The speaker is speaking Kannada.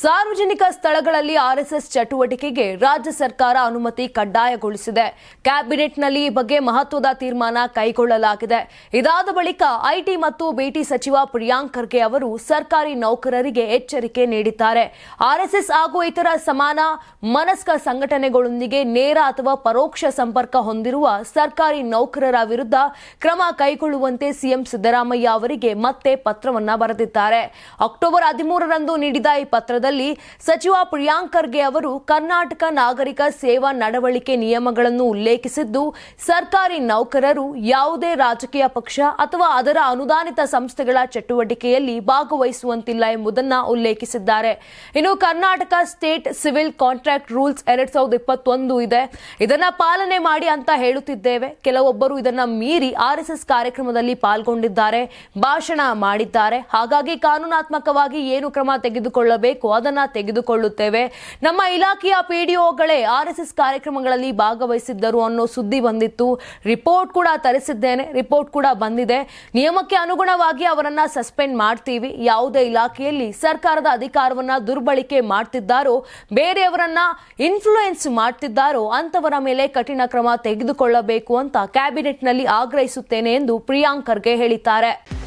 ಸಾರ್ವಜನಿಕ ಸ್ಥಳಗಳಲ್ಲಿ ಆರ್ಎಸ್ಎಸ್ ಚಟುವಟಿಕೆಗೆ ರಾಜ್ಯ ಸರ್ಕಾರ ಅನುಮತಿ ಕಡ್ಡಾಯಗೊಳಿಸಿದೆ. ಕ್ಯಾಬಿನೆಟ್ನಲ್ಲಿ ಈ ಬಗ್ಗೆ ಮಹತ್ವದ ತೀರ್ಮಾನ ಕೈಗೊಳ್ಳಲಾಗಿದೆ. ಇದಾದ ಬಳಿಕ ಐಟಿ ಮತ್ತು ಬಿಟಿ ಸಚಿವ ಪ್ರಿಯಾಂಕ್ ಖರ್ಗೆ ಅವರು ಸರ್ಕಾರಿ ನೌಕರರಿಗೆ ಎಚ್ಚರಿಕೆ ನೀಡಿದ್ದಾರೆ. ಆರ್ಎಸ್ಎಸ್ ಹಾಗೂ ಇತರ ಸಮಾನ ಮನಸ್ಕ ಸಂಘಟನೆಗಳೊಂದಿಗೆ ನೇರ ಅಥವಾ ಪರೋಕ್ಷ ಸಂಪರ್ಕ ಹೊಂದಿರುವ ಸರ್ಕಾರಿ ನೌಕರರ ವಿರುದ್ಧ ಕ್ರಮ ಕೈಗೊಳ್ಳುವಂತೆ ಸಿಎಂ ಸಿದ್ದರಾಮಯ್ಯ ಅವರಿಗೆ ಮತ್ತೆ ಪತ್ರವನ್ನ ಬರೆದಿದ್ದಾರೆ. ಅಕ್ಟೋಬರ್ ಹದಿಮೂರರಂದು ನೀಡಿದ ಈ ಪತ್ರದಲ್ಲಿ ಸಚಿವ ಪ್ರಿಯಾಂಕ್ ಖರ್ಗೆ ಅವರು ಕರ್ನಾಟಕ ನಾಗರಿಕ ಸೇವಾ ನಡವಳಿಕೆ ನಿಯಮಗಳನ್ನು ಉಲ್ಲೇಖಿಸಿದ್ದು, ಸರ್ಕಾರಿ ನೌಕರರು ಯಾವುದೇ ರಾಜಕೀಯ ಪಕ್ಷ ಅಥವಾ ಅದರ ಅನುದಾನಿತ ಸಂಸ್ಥೆಗಳ ಚಟುವಟಿಕೆಯಲ್ಲಿ ಭಾಗವಹಿಸುವಂತಿಲ್ಲ ಎಂಬುದನ್ನ ಉಲ್ಲೇಖಿಸಿದ್ದಾರೆ. ಇನ್ನು Karnataka state civil contract rules ಎರಡ್ ಸಾವಿರದ ಇಪ್ಪತ್ತೊಂದು ಇದೆ. ಇದನ್ನ ಪಾಲನೆ ಮಾಡಿ ಅಂತ ಹೇಳುತ್ತಿದ್ದೇವೆ. ಕೆಲವೊಬ್ಬರು ಇದನ್ನ ಮೀರಿ ಆರ್ಎಸ್ಎಸ್ ಕಾರ್ಯಕ್ರಮದಲ್ಲಿ ಪಾಲ್ಗೊಂಡಿದ್ದಾರೆ, ಭಾಷಣ ಮಾಡಿದ್ದಾರೆ. ಹಾಗಾಗಿ ಕಾನೂನಾತ್ಮಕವಾಗಿ ಏನು ಕ್ರಮ ತೆಗೆದುಕೊಳ್ಳಬೇಕು ಅದನ್ನ ತೆಗೆದುಕೊಳ್ಳುತ್ತೇವೆ. ನಮ್ಮ ಇಲಾಖೆಯ ಪಿಡಿಒಗಳೇ ಎಸ್ ಕಾರ್ಯಕ್ರಮಗಳಲ್ಲಿ ಭಾಗವಹಿಸಿದ್ದರು ಅನ್ನೋ ಸುದ್ದಿ ಬಂದಿತ್ತು. ರಿಪೋರ್ಟ್ ಕೂಡ ತರಿಸಿದ್ದೇನೆ. ರಿಪೋರ್ಟ್ ಕೂಡ ಬಂದಿದೆ. ನಿಯಮಕ್ಕೆ ಅನುಗುಣವಾಗಿ ಅವರನ್ನ ಸಸ್ಪೆಂಡ್ ಮಾಡ್ತೀವಿ. ಯಾವುದೇ ಇಲಾಖೆಯಲ್ಲಿ ಸರ್ಕಾರದ ಅಧಿಕಾರವನ್ನ ದುರ್ಬಳಕೆ ಮಾಡ್ತಿದ್ದಾರೋ, ಬೇರೆಯವರನ್ನ ಇನ್ಫ್ಲೂಯೆನ್ಸ್ ಮಾಡ್ತಿದ್ದಾರೋ ಅಂತವರ ಮೇಲೆ ಕಠಿಣ ಕ್ರಮ ತೆಗೆದುಕೊಳ್ಳಬೇಕು ಅಂತ ಕ್ಯಾಬಿನೆಟ್ನಲ್ಲಿ ಆಗ್ರಹಿಸುತ್ತೇನೆ ಎಂದು ಪ್ರಿಯಾಂಕ್ ಖರ್ಗೆ ಹೇಳಿದ್ದಾರೆ.